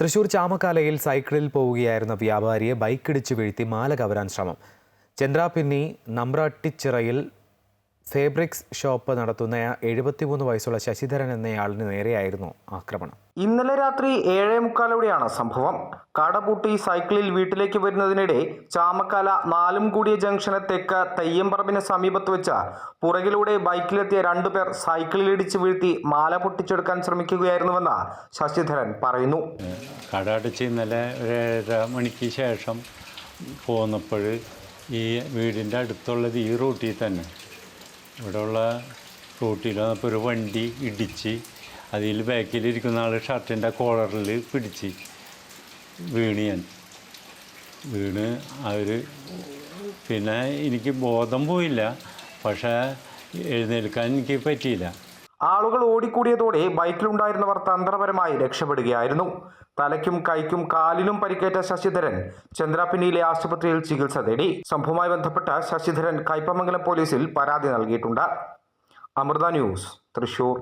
തൃശൂർ ചാമക്കാലയിൽ സൈക്കിളിൽ പോവുകയായിരുന്ന വ്യാപാരിയെ ബൈക്കിടിച്ച് വീഴ്ത്തി മാല കവരാൻ ശ്രമം. ചന്ദ്രാപിന്നി നമ്പ്രാട്ടിച്ചിറയിൽ ഫേബ്രിക്സ് ഷോപ്പ് നടത്തുന്ന എഴുപത്തിമൂന്ന് വയസ്സുള്ള ശശിധരൻ എന്നയാളിന് നേരെയായിരുന്നു ആക്രമണം. ഇന്നലെ രാത്രി ഏഴേ മുക്കാലോടെയാണ് സംഭവം. കടപൂട്ടി സൈക്കിളിൽ വീട്ടിലേക്ക് വരുന്നതിനിടെ ചാമക്കാല നാലും കൂടിയ ജംഗ്ഷന് തെക്ക് തെയ്യമ്പറമ്പിന് സമീപത്ത് വെച്ച പുറകിലൂടെ ബൈക്കിലെത്തിയ രണ്ടുപേർ സൈക്കിളിൽ ഇടിച്ചു വീഴ്ത്തി മാല പൊട്ടിച്ചെടുക്കാൻ ശ്രമിക്കുകയായിരുന്നുവെന്ന് ശശിധരൻ പറയുന്നു. കട അടച്ച് ഇന്നലെ ഒരു ഏഴര മണിക്ക് ശേഷം പോന്നപ്പോൾ ഈ വീടിന്റെ അടുത്തുള്ളത് ഈ റൂട്ടിൽ തന്നെ. ഇവിടെയുള്ള റൂട്ടിൽ വന്നപ്പോൾ ഒരു വണ്ടി ഇടിച്ച് അതിൽ ബാക്കിലിരിക്കുന്ന ആൾ ഷർട്ടിന്റെ കോളറിൽ പിടിച്ച് വീണ് ഞാൻ. വീണ് അവർ പിന്നെ എനിക്ക് ബോധം പോയില്ല. പക്ഷേ എഴുന്നേൽക്കാൻ എനിക്ക് പറ്റിയില്ല. ആളുകൾ ഓടിക്കൂടിയതോടെ ബൈക്കിലുണ്ടായിരുന്നവർ തന്ത്രപരമായി രക്ഷപ്പെടുകയായിരുന്നു. തലയ്ക്കും കൈക്കും കാലിനും പരിക്കേറ്റ ശശിധരൻ ചന്ദ്രാപിന്നിയിലെ ആശുപത്രിയിൽ ചികിത്സ തേടി. സംഭവവുമായി ബന്ധപ്പെട്ട ശശിധരൻ കൈപ്പമംഗലം പോലീസിൽ പരാതി നൽകിയിട്ടുണ്ട്. അമൃത ന്യൂസ് തൃശൂർ.